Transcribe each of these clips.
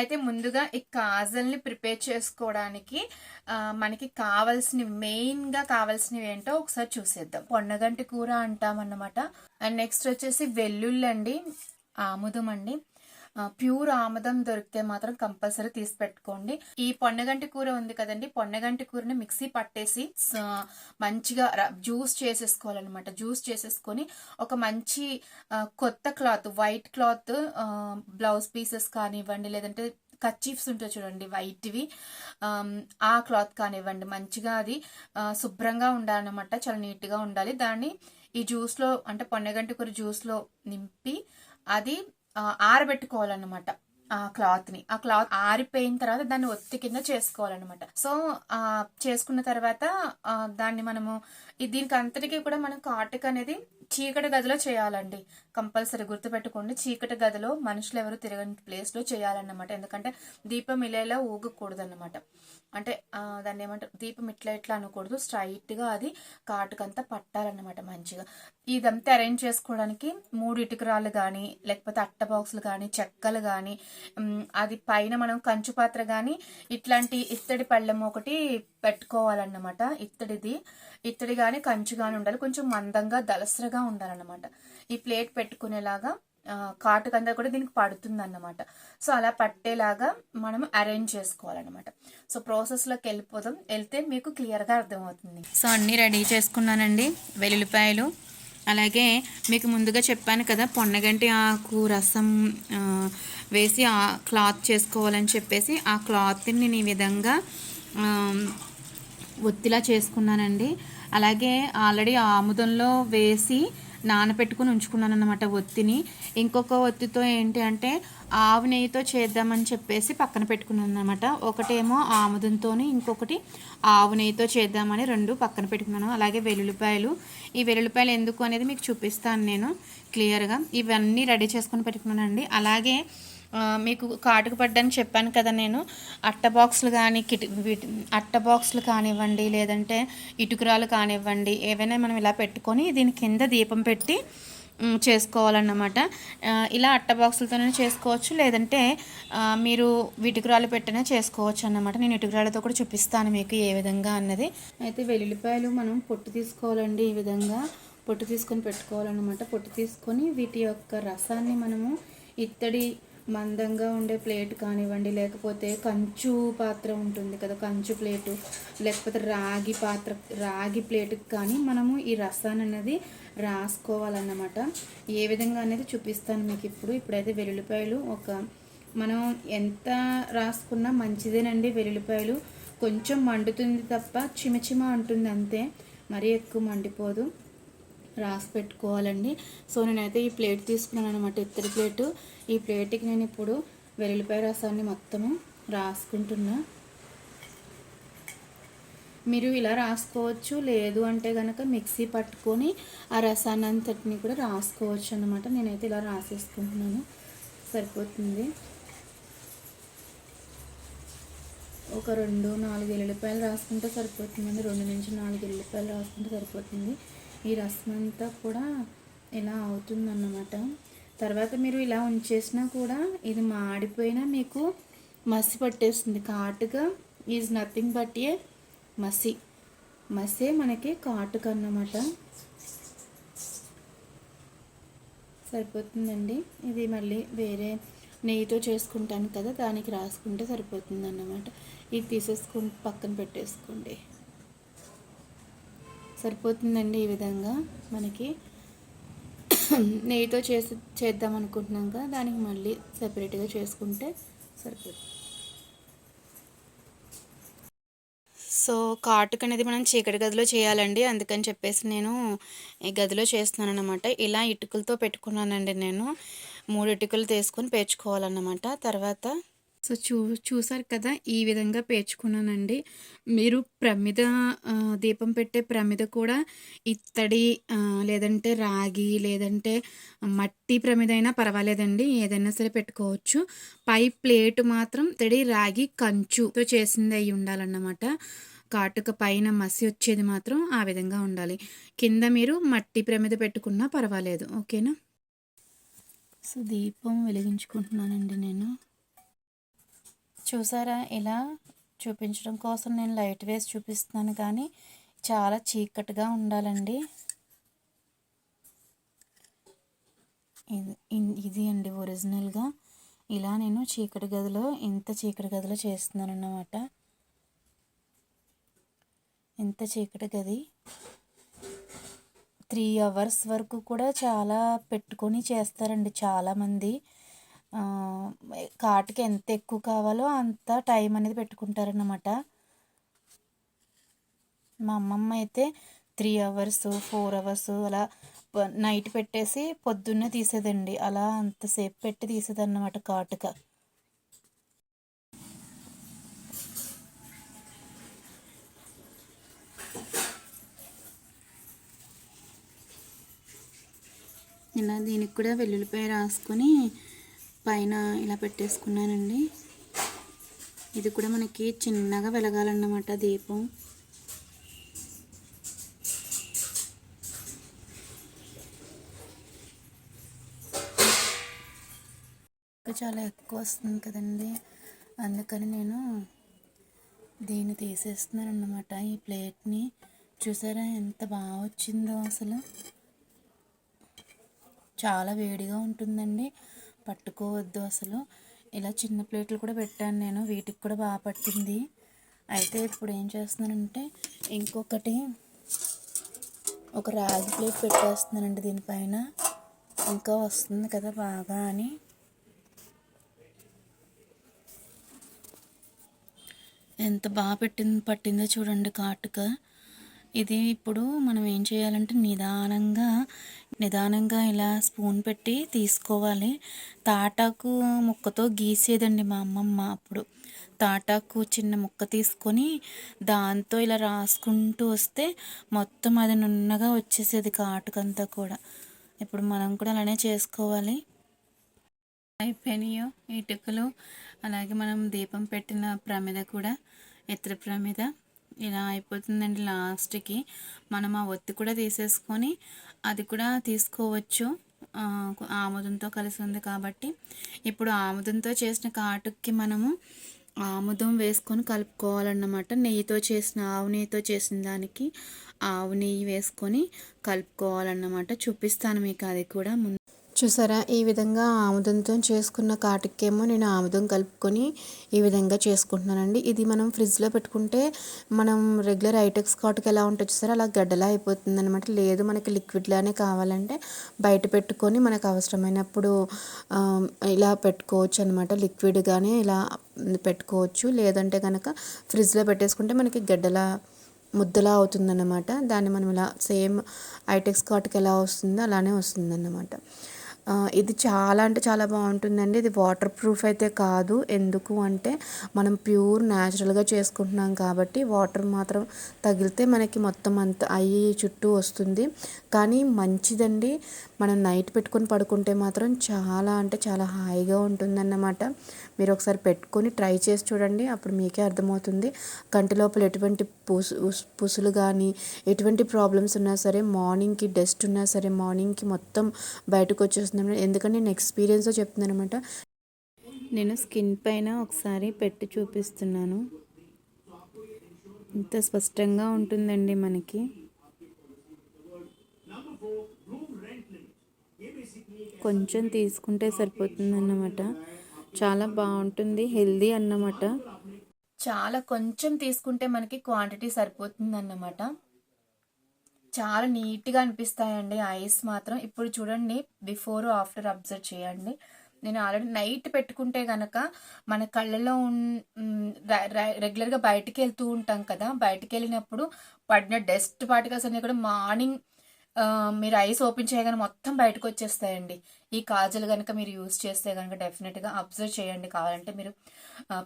అయితే ముందుగా ఈ కాజల్ని ప్రిపేర్ చేసుకోవడానికి మనకి కావాల్సిన మెయిన్గా కావాల్సినవి ఏంటో ఒకసారి చూసేద్దాం. పొన్నగంటి కూర అంటాం అన్నమాట అండ్ నెక్స్ట్ వచ్చేసి వెల్లుల్లి అండి ఆముదం అండి. ప్యూర్ ఆముదం దొరికితే మాత్రం కంపల్సరీ తీసి పెట్టుకోండి. ఈ పొన్నగంటి కూర ఉంది కదండి పొన్నగంటి కూరని మిక్సీ పట్టేసి మంచిగా జ్యూస్ చేసేసుకోవాలన్నమాట. జ్యూస్ చేసేసుకొని ఒక మంచి కొత్త cloth white cloth blouse pieces కానివ్వండి లేదంటే కచ్చీఫ్స్ ఉంటాయి చూడండి వైట్వి ఆ క్లాత్ కానివ్వండి మంచిగా అది శుభ్రంగా ఉండాలన్నమాట చాలా నీట్గా ఉండాలి. దాన్ని ఈ జ్యూస్లో అంటే పొన్నగంటి కూర జ్యూస్లో నింపి అది ఆరబెట్టుకోవాలన్నమాట ఆ క్లాత్ని ఆ క్లాత్ ఆరిపోయిన తర్వాత దాన్ని ఒత్తి కింద చేసుకోవాలన్నమాట. సో ఆ చేసుకున్న తర్వాత దాన్ని మనము దీనికి అంతటికీ కూడా మనం కాటుక అనేది చీకటి గదిలో చేయాలండి. కంపల్సరీ గుర్తుపెట్టుకోండి చీకటి గదిలో మనుషులు ఎవరు తిరగని ప్లేస్లో చేయాలన్నమాట. ఎందుకంటే దీపం ఇలా ఊగకూడదు అనమాట అంటే దాన్ని ఏమంటారు దీపం ఇట్లా ఇట్లా అనకూడదు. స్ట్రైట్గా అది కాటుకంతా పట్టాలన్నమాట మంచిగా. ఇదంతా అరేంజ్ చేసుకోవడానికి మూడు ఇటుకరాలు కానీ లేకపోతే అట్ట బాక్సులు కానీ చెక్కలు కానీ అది పైన మనం కంచు పాత్ర కానీ ఇట్లాంటి ఇత్తడి పళ్ళెం ఒకటి పెట్టుకోవాలన్నమాట. ఇత్తడిది. ఇత్తడి కానీ కంచు ఉండాలి. కొంచెం మందంగా దలసరగా ఉండాలన్నమాట. ఈ ప్లేట్ పెట్టుకునేలాగా కాటు కంద కూడా దీనికి పడుతుంది అన్నమాట సో అలా పట్టేలాగా మనం అరేంజ్ చేసుకోవాలన్నమాట. సో ప్రాసెస్లోకి వెళ్ళిపోదాం. వెళ్తే మీకు క్లియర్గా అర్థమవుతుంది. సో అన్నీ రెడీ చేసుకున్నానండి. వెల్లుల్లిపాయలు. అలాగే మీకు ముందుగా చెప్పాను కదా పొన్నగంటి ఆకు రసం వేసి ఆ క్లాత్ చేసుకోవాలని చెప్పేసి ఆ క్లాత్ని నేను ఈ విధంగా ఒత్తిలా చేసుకున్నానండి. అలాగే ఆల్రెడీ ఆముదంలో వేసి నానబెట్టుకుని ఉంచుకున్నాను అనమాట ఒత్తిని. ఇంకొక ఒత్తితో ఏంటి అంటే ఆవు నెయ్యితో చేద్దామని చెప్పేసి పక్కన పెట్టుకున్నాను అనమాట ఒకటేమో ఆముదంతో ఇంకొకటి ఆవు నెయ్యితో చేద్దామని రెండు పక్కన పెట్టుకున్నాను. అలాగే వెల్లుల్లిపాయలు. ఈ వెల్లుల్లిపాయలు ఎందుకు అనేది మీకు చూపిస్తాను నేను క్లియర్గా. ఇవన్నీ రెడీ చేసుకుని పెట్టుకున్నానండి. అలాగే మీకు కాటుకు పడ్డని చెప్పాను కదా నేను. అట్ట బాక్సులు కానీ కిటి అట్ట బాక్సులు కానివ్వండి లేదంటే ఇటుకురాలు కానివ్వండి ఏవైనా మనం ఇలా పెట్టుకొని దీని కింద దీపం పెట్టి చేసుకోవాలన్నమాట. ఇలా అట్ట బాక్సులతోనే చేసుకోవచ్చు లేదంటే మీరు విటుకురాలు పెట్టినా చేసుకోవచ్చు అన్నమాట. నేను ఇటుకురాలతో కూడా చూపిస్తాను మీకు ఏ విధంగా అన్నది. అయితే వెల్లుల్లిపాయలు మనం పొట్టు తీసుకోవాలండి ఈ విధంగా. పొట్టు తీసుకొని పెట్టుకోవాలన్నమాట. పొట్టు తీసుకొని వీటి యొక్క రసాన్ని మనము ఇత్తడి మందంగా ఉండే ప్లేట్ కానివ్వండి లేకపోతే కంచు పాత్ర ఉంటుంది కదా కంచు ప్లేటు లేకపోతే రాగి పాత్ర రాగి ప్లేట్కి కానీ మనము ఈ రసాన్ని అనేది రాసుకోవాలన్నమాట. ఏ విధంగా అనేది చూపిస్తాను మీకు ఇప్పుడు. ఇప్పుడైతే వెల్లుల్లిపాయలు ఒక మనం ఎంత రాసుకున్నా మంచిదేనండి వెల్లుల్లిపాయలు. కొంచెం మండుతుంది తప్ప చిమచిమ అంటుంది అంతే. మరీ ఎక్కువ మండిపోదు. రాసి పెట్టుకోవాలండి. సో నేనైతే ఈ ప్లేట్ తీసుకున్నాను అనమాట ఇత్తడి ప్లేటు. ఈ ప్లేట్కి నేను ఇప్పుడు వెల్లుల్లిపాయ రసాన్ని మొత్తము రాసుకుంటున్నా. మీరు ఇలా రాసుకోవచ్చు. లేదు అంటే కనుక మిక్సీ పట్టుకొని ఆ రసాన్ని అంతటిని కూడా రాసుకోవచ్చు అనమాట నేనైతే ఇలా రాసేసుకుంటున్నాను. సరిపోతుంది. ఒక రెండు నాలుగు ఎల్లుల్లిపాయలు రాసుకుంటే సరిపోతుందండి. రెండు నుంచి నాలుగు ఎల్లుల్లిపాయలు రాసుకుంటే సరిపోతుంది. ఈ రసం అంతా కూడా ఇలా అవుతుందన్నమాట. తర్వాత మీరు ఇలా ఉంచేసినా కూడా ఇది మాడిపోయినా మీకు మసి పట్టేస్తుంది. కాటుగా ఈజ్ నథింగ్ బట్ ఏ మసి. మసే మనకి కాటుక అన్నమాట. సరిపోతుందండి? ఇది మళ్ళీ వేరే నెయ్యితో చేసుకుంటాను కదా దానికి రాసుకుంటే సరిపోతుంది అన్నమాట ఇది తీసేసుకుని పక్కన పెట్టేసుకోండి. సరిపోతుందండి ఈ విధంగా మనకి. నెయ్యితో చేసి చేద్దాం అనుకుంటున్నాం కదా దానికి మళ్ళీ సపరేట్గా చేసుకుంటే సరిపోతుంది. సో కాటుక అనేది మనం చీకటి గదిలో చేయాలండి అందుకని చెప్పేసి నేను ఈ గదిలో చేస్తున్నాను అనమాట ఇలా ఇటుకలతో పెట్టుకున్నానండి నేను. మూడు ఇటుకలు తీసుకొని పేర్చుకోవాలన్నమాట. తర్వాత సో చూ చూసారు కదా ఈ విధంగా పేర్చుకున్నానండి. మీరు ప్రమిద దీపం పెట్టే ప్రమిద కూడా ఇత్తడి లేదంటే రాగి లేదంటే మట్టి ప్రమిద అయినా పర్వాలేదండి ఏదైనా సరే పెట్టుకోవచ్చు. పై ప్లేట్ మాత్రం ఇత్తడి రాగి కంచుతో చేసింది అయి ఉండాలన్నమాట. కాటుక పైన మసి వచ్చేది మాత్రం ఆ విధంగా ఉండాలి. కింద మీరు మట్టి ప్రమిద పెట్టుకున్నా పర్వాలేదు ఓకేనా? సో దీపం వెలిగించుకుంటున్నానండి నేను. చూసారా? ఇలా చూపించడం కోసం నేను లైట్ వేసి చూపిస్తున్నాను కానీ చాలా చీకటిగా ఉండాలండి. ఇది ఇది అండి ఒరిజినల్గా. ఇలా నేను చీకటి గదిలో ఇంత చీకటి గదిలో చేస్తున్నాను అన్నమాట ఇంత చీకటి గది. త్రీ అవర్స్ వరకు కూడా చాలా పెట్టుకొని చేస్తారండి చాలామంది. కాటుకి ఎంత ఎక్కువ కావాలో అంత టైం అనేది పెట్టుకుంటారన్నమాట. మా అమ్మమ్మ అయితే త్రీ అవర్స్ ఫోర్ అవర్స్ అలా నైట్ పెట్టేసి పొద్దున్నే తీసేదండి. అలా అంతసేపు పెట్టి తీసేదన్నమాట కాటుక. ఇలా దీనికి కూడా వెల్లుల్లిపాయ రాసుకొని పైన ఇలా పెట్టేసుకున్నానండి. ఇది కూడా మనకి చిన్నగా వెలగాలన్నమాట దీపం. చాలా ఎక్కువ వస్తుంది కదండి. అందుకని నేను దీన్ని తీసేస్తున్నాను అన్నమాట ఈ ప్లేట్ని చూసారా ఎంత బాగా వచ్చిందో అసలు. చాలా వేడిగా ఉంటుందండి. పట్టుకోవద్దు అసలు. ఇలా చిన్న ప్లేట్లు కూడా పెట్టాను నేను వీటికి కూడా బాగా పట్టింది. అయితే ఇప్పుడు ఏం చేస్తున్నానంటే ఇంకొకటి ఒక రాగి ప్లేట్ పెట్టేస్తున్నానండి దీనిపైన. ఇంకా వస్తుంది కదా బాగా అని. ఎంత బాగా పెట్టింది పట్టిందో చూడండి కాటుక. ఇది ఇప్పుడు మనం ఏం చేయాలంటే నిదానంగా నిదానంగా ఇలా స్పూన్ పెట్టి తీసుకోవాలి. తాటాకు ముక్కతో గీసేదండి మా అమ్మమ్మ అప్పుడు. తాటాకు చిన్న ముక్క తీసుకొని దాంతో ఇలా రాసుకుంటూ వస్తే మొత్తం అది నున్నగా వచ్చేసేది కాటుకంతా కూడా. ఇప్పుడు మనం కూడా అలానే చేసుకోవాలి. అయిపోయినాయో ఇటుకలు. అలాగే మనం దీపం పెట్టిన ప్రమిద కూడా ఇతర ప్రమిద. ఇలా అయిపోతుందండి లాస్ట్కి. మనం ఆ ఒత్తి కూడా తీసేసుకొని అది కూడా తీసుకోవచ్చు. ఆముదంతో కలిసి ఉంది కాబట్టి. ఇప్పుడు ఆముదంతో చేసిన కాటుకి మనము ఆముదం వేసుకొని కలుపుకోవాలన్నమాట. నెయ్యితో చేసిన ఆవు నెయ్యితో చేసిన దానికి ఆవు నెయ్యి వేసుకొని కలుపుకోవాలన్నమాట. చూపిస్తాను మీకు అది కూడా ముందు. చూసారా? ఈ విధంగా ఆముదంతో చేసుకున్న కాటికేమో నేను ఆముదం కలుపుకొని ఈ విధంగా చేసుకుంటున్నానండి. ఇది మనం ఫ్రిడ్జ్లో పెట్టుకుంటే మనం రెగ్యులర్ ఐటెక్స్ కాటుకు ఎలా ఉంటుంది చూసారా? అలా గడ్డలా అయిపోతుంది అనమాట లేదు మనకి లిక్విడ్లానే కావాలంటే బయట పెట్టుకొని మనకు అవసరమైనప్పుడు ఇలా పెట్టుకోవచ్చు అనమాట లిక్విడ్గానే ఇలా పెట్టుకోవచ్చు. లేదంటే కనుక ఫ్రిడ్జ్లో పెట్టేసుకుంటే మనకి గడ్డలా ముద్దలా అవుతుందన్నమాట. దాన్ని మనం ఇలా సేమ్ ఐటెక్స్ కాటుకి ఎలా వస్తుందో అలానే వస్తుందన్నమాట. ఇది చాలా అంటే చాలా బాగుంటుందండి. ఇది వాటర్ ప్రూఫ్ అయితే కాదు. ఎందుకు అంటే మనం ప్యూర్ న్యాచురల్గా చేసుకుంటున్నాం కాబట్టి వాటర్ మాత్రం తగిలితే మనకి మొత్తం అంత అయ్యి చుట్టూ వస్తుంది. కానీ మంచిదండి. మనం నైట్ పెట్టుకొని పడుకుంటే మాత్రం చాలా అంటే చాలా హాయిగా ఉంటుందన్నమాట. మీరు ఒకసారి పెట్టుకొని ట్రై చేసి చూడండి అప్పుడు మీకే అర్థమవుతుంది. కంటి లోపల ఎటువంటి పుసు పుసులు కానీ ఎటువంటి ప్రాబ్లమ్స్ ఉన్నా సరే మార్నింగ్కి డస్ట్ ఉన్నా సరే మార్నింగ్కి మొత్తం బయటకు వచ్చేస్తుంది ఎందుకంటే నేను ఎక్స్పీరియన్స్తో చెప్తున్నాను అనమాట నేను స్కిన్ పైన ఒకసారి పెట్టి చూపిస్తున్నాను. ఇంత స్పష్టంగా ఉంటుందండి మనకి. కొంచెం తీసుకుంటే సరిపోతుంది అన్నమాట చాలా బాగుంటుంది హెల్దీ అన్నమాట. చాలా కొంచెం తీసుకుంటే మనకి క్వాంటిటీ సరిపోతుంది అన్నమాట చాలా నీట్గా అనిపిస్తాయండి ఐస్ మాత్రం. ఇప్పుడు చూడండి బిఫోర్ ఆఫ్టర్ అబ్జర్వ్ చేయండి. నేను ఆల్రెడీ నైట్ పెట్టుకుంటే గనక మన కళ్ళలో ఉన్- ర- రెగ్యులర్గా బయటికి వెళ్తూ ఉంటాం కదా బయటికి వెళ్ళినప్పుడు పడిన డస్ట్ పార్టికల్స్ అన్ని కూడా మార్నింగ్ మీరు ఐస్ ఓపెన్ చేయగానే మొత్తం బయటకు వచ్చేస్తాయండి. ఈ కాజల్ కనుక మీరు యూస్ చేస్తే కనుక డెఫినెట్గా అబ్జర్వ్ చేయండి. కావాలంటే మీరు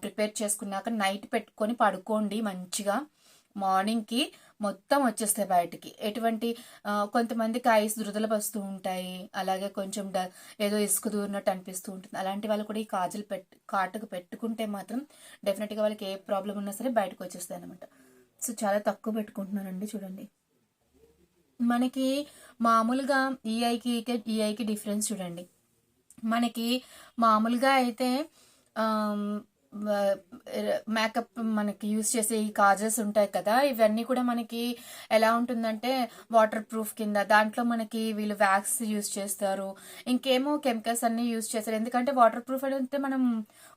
ప్రిపేర్ చేసుకున్నాక నైట్ పెట్టుకొని పడుకోండి మంచిగా. మార్నింగ్కి మొత్తం వచ్చేస్తాయి బయటికి. ఎటువంటి కొంతమందికి ఐస్ దురదలు వస్తూ ఉంటాయి. అలాగే కొంచెం డ ఏదో ఇసుక దూరినట్టు అనిపిస్తూ ఉంటుంది. అలాంటి వాళ్ళు కూడా ఈ కాజల్ పెట్టు కాటుకు పెట్టుకుంటే మాత్రం డెఫినెట్గా వాళ్ళకి ఏ ప్రాబ్లం ఉన్నా సరే బయటకు వచ్చేస్తాయి అనమాట సో చాలా తక్కువ పెట్టుకుంటున్నానండి. చూడండి. మనకి మామూలుగా ఈఐకి ఈఐకి డిఫరెన్స్ చూడండి. మనకి మామూలుగా అయితే మేకప్ మనకి యూస్ చేసే ఈ కాజెస్ ఉంటాయి కదా ఇవన్నీ కూడా మనకి ఎలా ఉంటుందంటే వాటర్ ప్రూఫ్ కింద దాంట్లో మనకి వీళ్ళు వ్యాక్స్ యూస్ చేస్తారు. ఇంకేమో కెమికల్స్ అన్నీ యూస్ చేస్తారు. ఎందుకంటే వాటర్ ప్రూఫ్ అంటే మనం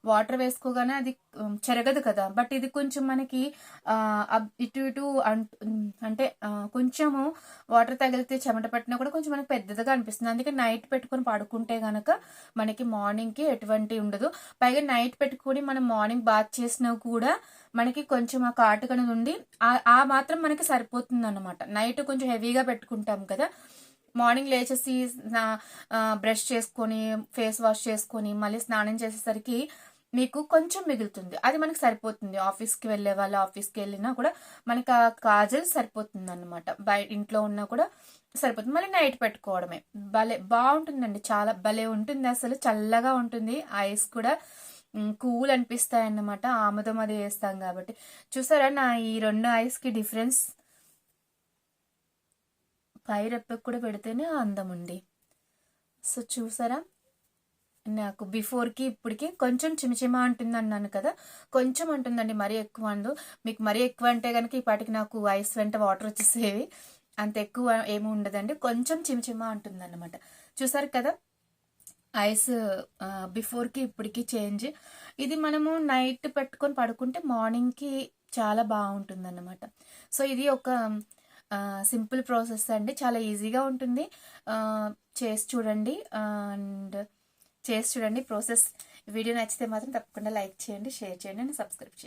వాటర్ వేసుకోగానే అది చెరగదు కదా. బట్ ఇది కొంచెం మనకి ఆ, అబ్- ఇటు ఇటు అంటే కొంచెము వాటర్ తగిలితే చెమట పట్టినా కూడా కొంచెం మనకి పెద్దదిగా అనిపిస్తుంది. అందుకే నైట్ పెట్టుకొని పడుకుంటే గనక మనకి మార్నింగ్కి ఎటువంటి ఉండదు. పైగా నైట్ పెట్టుకొని మనం మార్నింగ్ బాత్ చేసినా కూడా మనకి కొంచెం ఆ కాటుక అనేది ఉండి ఆ- మాత్రం మనకి సరిపోతుంది అనమాట నైట్ కొంచెం హెవీగా పెట్టుకుంటాం కదా. మార్నింగ్ లేచేసి బ్రష్ చేసుకొని ఫేస్ వాష్ చేసుకొని మళ్ళీ స్నానం చేసేసరికి మీకు కొంచెం మిగులుతుంది. అది మనకి సరిపోతుంది. ఆఫీస్కి వెళ్ళే వాళ్ళు ఆఫీస్కి వెళ్ళినా కూడా మనకు ఆ కాజల్ సరిపోతుంది అనమాట బయట ఇంట్లో ఉన్నా కూడా సరిపోతుంది. మళ్ళీ నైట్ పెట్టుకోవడమే. భలే బాగుంటుందండి. చాలా భలే ఉంటుంది అసలు. చల్లగా ఉంటుంది. ఐస్ కూడా కూల్ అనిపిస్తాయి అన్నమాట ఆముదం అది వేస్తాం కాబట్టి. చూసారా నా ఈ రెండు ఐస్కి డిఫరెన్స్? పై రెప్పకు కూడా పెడితేనే అందం ఉంది సో చూసారా? నాకు బిఫోర్కి ఇప్పటికి కొంచెం చిమచిమ అంటుంది అన్నాను కదా. కొంచెం అంటుందండి మరీ ఎక్కువ అందు. మీకు మరీ ఎక్కువ అంటే కనుక ఈ పాటికి నాకు ఐస్ వెంట వాటర్ వచ్చేసేవి. అంత ఎక్కువ ఏమి ఉండదండి. కొంచెం చిమచిమ అంటుంది అనమాట చూసారు కదా? ఐస్ బిఫోర్కి ఇప్పటికి చేంజ్. ఇది మనము నైట్ పెట్టుకొని పడుకుంటే మార్నింగ్కి చాలా బాగుంటుంది అన్నమాట సో ఇది ఒక సింపుల్ ప్రాసెస్ అండి. చాలా ఈజీగా ఉంటుంది. చేసి చూడండి. అండ్ చేసి చూడండి ప్రాసెస్ వీడియో నచ్చితే మాత్రం తప్పకుండా లైక్ చేయండి షేర్ చేయండి అండ్ సబ్స్క్రైబ్ చేయండి.